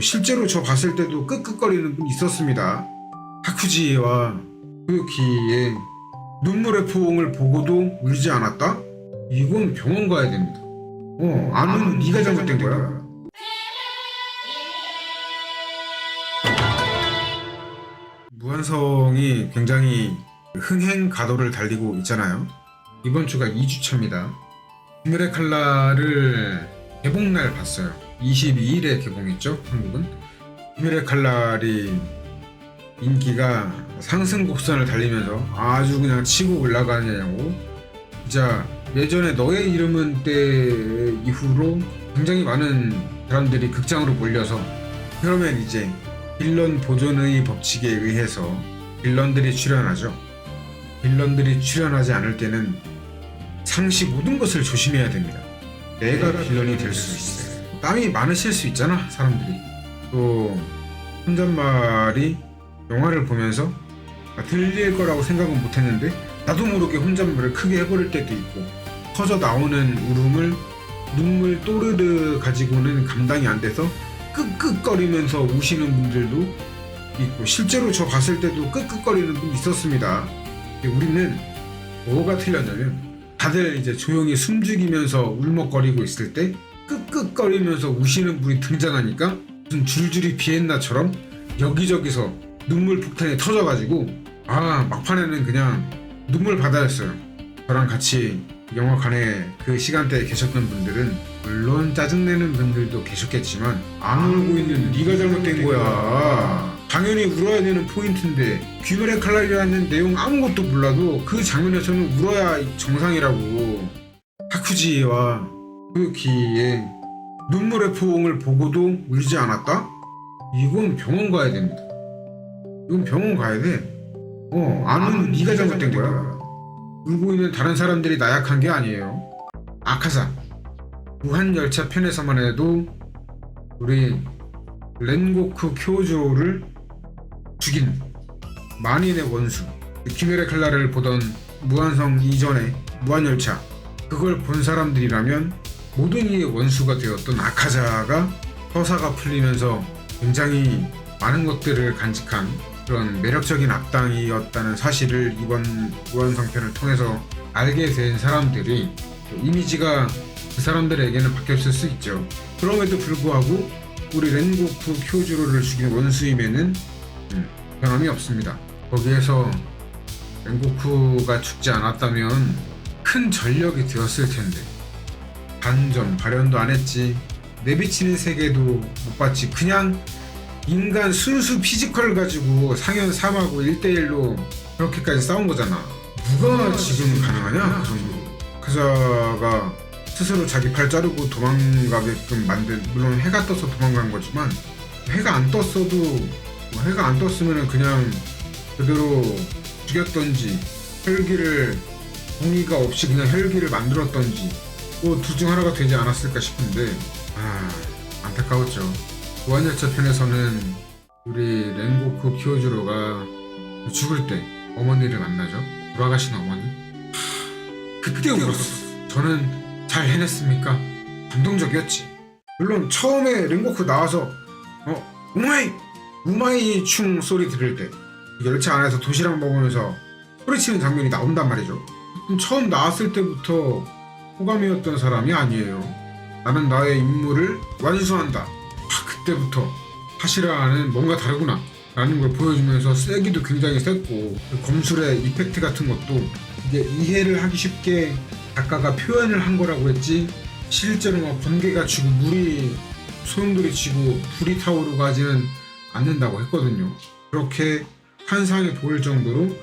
실제로 저 봤을 때도 끄끄거리는 분 있었습니다. 하쿠지와 토요키의 눈물의 포옹을 보고도 울지 않았다? 이건 병원 가야 됩니다. 어, 안 우는 네가 잘못된 거야. 무한성이 굉장히 흥행 가도를 달리고 있잖아요. 이번 주가 2주차입니다. 금요일의 칼날을 개봉날 봤어요. 22일에 개봉했죠, 한국은. 금요일의 칼날이 인기가 상승 곡선을 달리면서 아주 그냥 치고 올라가냐고 진짜 예전에 너의 이름은 때 이후로 굉장히 많은 사람들이 극장으로 몰려서 그러면 이제 빌런 보존의 법칙에 의해서 빌런들이 출연하죠. 빌런들이 출연하지 않을 때는 상시 모든 것을 조심해야 됩니다. 내가 빌런이 될 수 있어요. 땀이 많으실 수 있잖아, 사람들이. 또 혼잣말이 영화를 보면서 아, 들릴 거라고 생각은 못했는데 나도 모르게 혼잣말을 크게 해버릴 때도 있고 터져 나오는 울음을 눈물 또르르 가지고는 감당이 안 돼서 끄끄거리면서 우시는 분들도 있고 실제로 저 봤을 때도 끄끄거리는 분 있었습니다. 우리는 뭐가 틀렸냐면 다들 이제 조용히 숨죽이면서 울먹거리고 있을 때 끄끄거리면서 우시는 분이 등장하니까 무슨 줄줄이 비엔나처럼 여기저기서 눈물 폭탄이 터져가지고 아 막판에는 그냥 눈물 바다였어요. 저랑 같이 영화관에 그 시간대에 계셨던 분들은 물론 짜증내는 분들도 계셨겠지만 안 울고 있는 네가 잘못된 거야. 당연히 울어야 되는 포인트인데 귀멸의 칼날이라는 내용 아무것도 몰라도 그 장면에서는 울어야 정상이라고 하쿠지와 토요키의 눈물의 포옹을 보고도 울지 않았다? 이건 병원 가야 됩니다. 이건 병원 가야 돼. 어, 안 우는 네가 잘못된 거야. 울고 있는 다른 사람들이 나약한 게 아니에요. 아카사 무한열차 편에서만 해도 우리 렌고쿠 쿄조를 죽인 만인의 원수 김열의 칼날을 보던 무한성 이전에 무한열차 그걸 본 사람들이라면 모든 이의 원수가 되었던 아카자가 서사가 풀리면서 굉장히 많은 것들을 간직한 그런 매력적인 악당이었다는 사실을 이번 무한성편을 통해서 알게 된 사람들이 이미지가 그 사람들에게는 바뀌었을 수 있죠. 그럼에도 불구하고 우리 렌고쿠 쿄주로를 죽인 원수임에는 음, 변함이 없습니다. 거기에서 렌고쿠가 죽지 않았다면 큰 전력이 되었을 텐데 반전 발현도 안 했지. 내비치는 세계도 못 봤지. 그냥 인간 순수 피지컬 가지고 상현 3하고 1대1로 그렇게까지 싸운 거잖아. 누가 지금 가능하냐? 그 정도 카자가 스스로 자기 팔 자르고 도망가게끔 만든 물론 해가 떠서 도망간 거지만 해가 안 떴어도 뭐 해가 안 떴으면 그냥 그대로 죽였던지 혈기를 공의가 없이 그냥 혈기를 만들었던지 뭐둘 중 하나가 되지 않았을까 싶은데 아 안타까웠죠. 무한열차 편에서는 우리 렌고쿠 키오주로가 죽을 때 어머니를 만나죠. 돌아가신 어머니? 하, 그때 울었어. 저는 잘 해냈습니까? 감동적이었지. 물론 처음에 렌고쿠 나와서 어 우마이! 우마이 충 소리 들을 때 열차 안에서 도시락 먹으면서 소리치는 장면이 나온단 말이죠. 처음 나왔을 때부터 호감이었던 사람이 아니에요. 나는 나의 임무를 완수한다. 아, 그때부터 하시라는 뭔가 다르구나. 라는 걸 보여주면서 세기도 굉장히 셌고 그 검술의 이펙트 같은 것도 이제 이해를 하기 쉽게 작가가 표현을 한 거라고 했지 실제로 막 번개가 치고 물이 소용돌이 치고 불이 타오르고 하지는 않는다고 했거든요. 그렇게 환상이 보일 정도로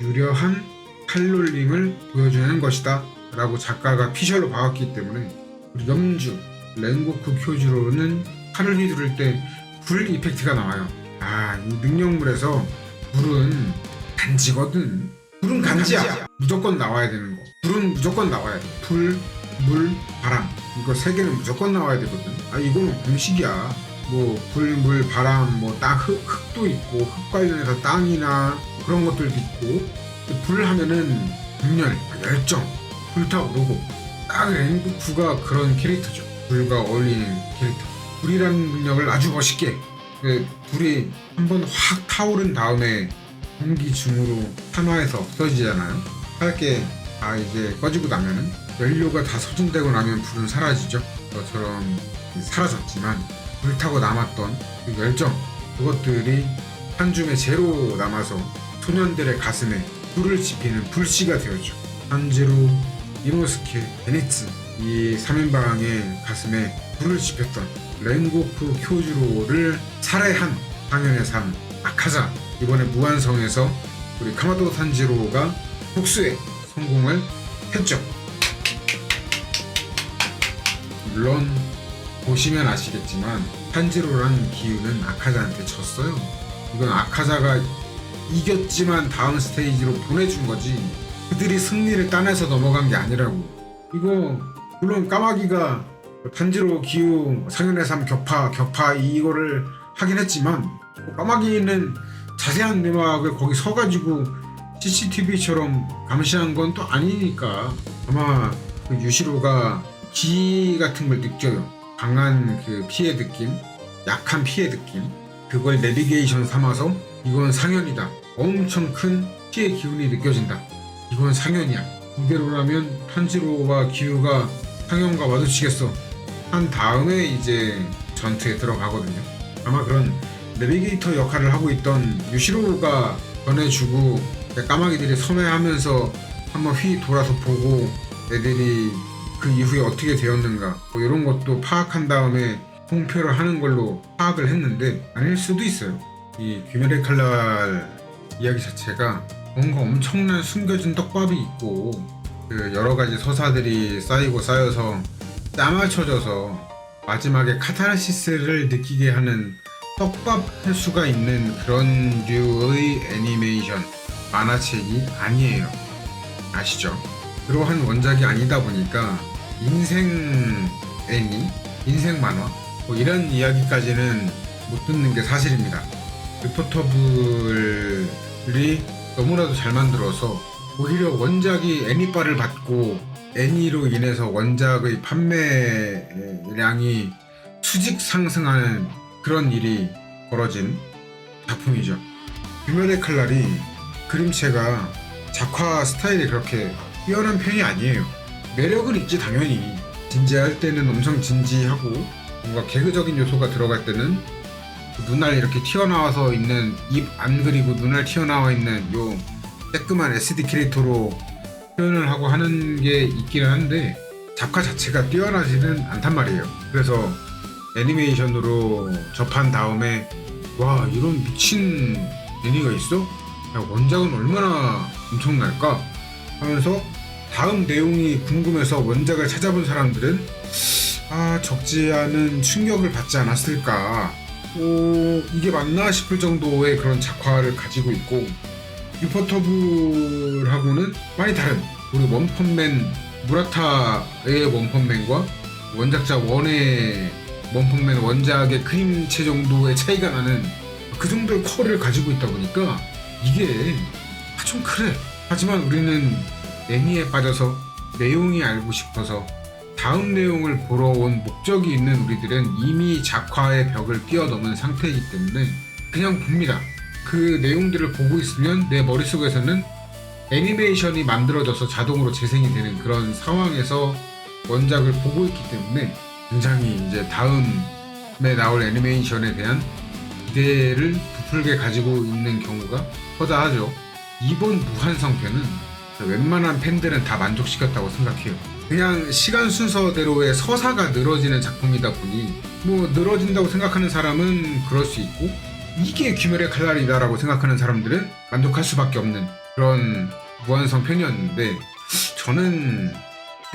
유려한 칼롤링을 보여주는 것이다 라고 작가가 피셜로 박았기 때문에 우리 염주 렌고쿠 쿄지로는 칼을 휘두를 때 불 이펙트가 나와요. 아 이 능력물에서 불은 간지거든. 불은 간지야. 무조건 나와야 되는 거. 불은 무조건 나와야 돼 불 물, 바람. 이거 세 개는 무조건 나와야 되거든. 아 이거는 공식이야. 뭐 불, 물, 바람, 뭐 땅, 흙, 흙도 있고 흙 관련해서 땅이나 그런 것들도 있고. 불 하면은 분열, 열정, 불타오르고 딱 랭구쿠가 그런 캐릭터죠. 불과 어울리는 캐릭터. 불이라는 능력을 아주 멋있게 그 불이 한번 확 타오른 다음에 공기 중으로 산화해서 없어지잖아요. 짧게 다 이제 꺼지고 나면은 연료가 다 소진되고 나면 불은 사라지죠. 그것처럼 사라졌지만 불타고 남았던 그 열정 그것들이 한 줌의 재로 남아서 소년들의 가슴에 불을 지피는 불씨가 되었죠. 한지로, 이노스케, 베니츠 이 3인방의 가슴에 불을 지폈던 렌고쿠 쿄주로를 살해한 당연의 삶 아카자 이번에 무한성에서 우리 카마도 산지로가 복수에 성공을 했죠. 물론 보시면 아시겠지만 탄지로라는 기운은 아카자한테 졌어요. 이건 아카자가 이겼지만 다음 스테이지로 보내준 거지. 그들이 승리를 따내서 넘어간 게 아니라고. 이거 물론 까마귀가 탄지로 기우 상현의 삶 격파 격파 이거를 하긴 했지만 까마귀는 자세한 내막을 거기 서가지고 CCTV처럼 감시한 건 또 아니니까 아마 그 유시로가 기 같은 걸 느껴요. 강한 그 피해 느낌, 약한 피해 느낌. 그걸 내비게이션 삼아서 이건 상현이다. 엄청 큰 피해 기운이 느껴진다. 이건 상현이야. 이대로라면 탄지로와 기우가 상현과 마주치겠어. 한 다음에 이제 전투에 들어가거든요. 아마 그런 내비게이터 역할을 하고 있던 유시로가 전해주고 까마귀들이 섬해하면서 한번 휘 돌아서 보고 애들이 그 이후에 어떻게 되었는가 뭐 이런 것도 파악한 다음에 공표를 하는 걸로 파악을 했는데 아닐 수도 있어요. 이 귀멸의 칼날 이야기 자체가 뭔가 엄청난 숨겨진 떡밥이 있고 그 여러 가지 서사들이 쌓이고 쌓여서 짜맞춰져서 마지막에 카타르시스를 느끼게 하는 떡밥 할 수가 있는 그런 류의 애니메이션 만화책이 아니에요. 아시죠? 그러한 원작이 아니다 보니까 인생 애니, 인생 만화 뭐 이런 이야기까지는 못 듣는 게 사실입니다. 리포터블이 너무나도 잘 만들어서 오히려 원작이 애니빨을 받고 애니로 인해서 원작의 판매량이 수직 상승하는 그런 일이 벌어진 작품이죠. 유면의 칼날이 그림체가 작화 스타일이 그렇게 뛰어난 편이 아니에요. 매력은 있지 당연히 진지할 때는 엄청 진지하고 뭔가 개그적인 요소가 들어갈 때는 그 눈알 이렇게 튀어나와서 있는 입 안 그리고 눈알 튀어나와 있는 요 쬐끄만 SD 캐릭터로 표현을 하고 하는 게 있기는 한데 작화 자체가 뛰어나지는 않단 말이에요. 그래서 애니메이션으로 접한 다음에 와 이런 미친 애니가 있어? 야, 원작은 얼마나 엄청날까? 하면서 다음 내용이 궁금해서 원작을 찾아본 사람들은 아 적지 않은 충격을 받지 않았을까 오 이게 맞나 싶을 정도의 그런 작화를 가지고 있고 유퍼터블하고는 많이 다른 우리 원펀맨 무라타의 원펀맨과 원작자 원의 원펀맨 원작의 그림체 정도의 차이가 나는 그 정도의 컬을 가지고 있다 보니까 이게 아, 좀 그래. 하지만 우리는 애니에 빠져서 내용이 알고 싶어서 다음 내용을 보러 온 목적이 있는 우리들은 이미 작화의 벽을 뛰어넘은 상태이기 때문에 그냥 봅니다. 그 내용들을 보고 있으면 내 머릿속에서는 애니메이션이 만들어져서 자동으로 재생이 되는 그런 상황에서 원작을 보고 있기 때문에 굉장히 이제 다음에 나올 애니메이션에 대한 기대를 부풀게 가지고 있는 경우가 허다하죠. 이번 무한성편은 웬만한 팬들은 다 만족시켰다고 생각해요. 그냥 시간 순서대로의 서사가 늘어지는 작품이다 보니 뭐 늘어진다고 생각하는 사람은 그럴 수 있고 이게 귀멸의 칼날이다라고 생각하는 사람들은 만족할 수밖에 없는 그런 무한성 편이었는데 저는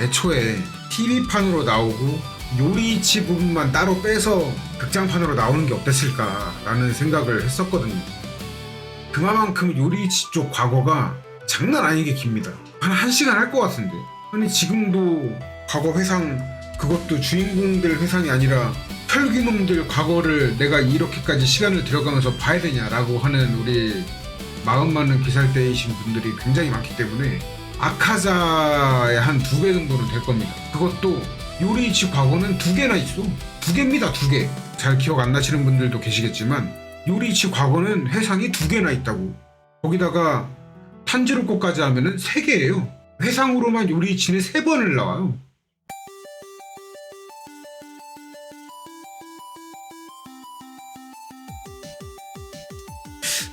애초에 TV판으로 나오고 요리치 부분만 따로 빼서 극장판으로 나오는 게 어땠을까라는 생각을 했었거든요. 그만큼 요리치 쪽 과거가 장난 아니게 깁니다. 한 1시간 할 것 같은데. 아니 지금도 과거 회상 그것도 주인공들 회상이 아니라 혈기놈들 과거를 내가 이렇게까지 시간을 들여가면서 봐야 되냐라고 하는 우리 마음 많은 기살대이신 분들이 굉장히 많기 때문에 아카자의 한 두 배 정도는 될 겁니다. 그것도 요리치 과거는 두 개나 있어. 두 개입니다, 두 개. 잘 기억 안 나시는 분들도 계시겠지만 요리치 과거는 해상이 두 개나 있다고. 거기다가 탄지로코까지 하면은 세 개예요. 해상으로만 요리치는 세 번을 나와요.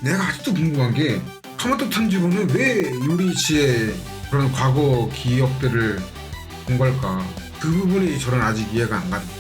내가 아직도 궁금한 게 카마토 탄지로는 왜 요리치의 그런 과거 기억들을 본 걸까? 그 부분이 저는 아직 이해가 안 가요.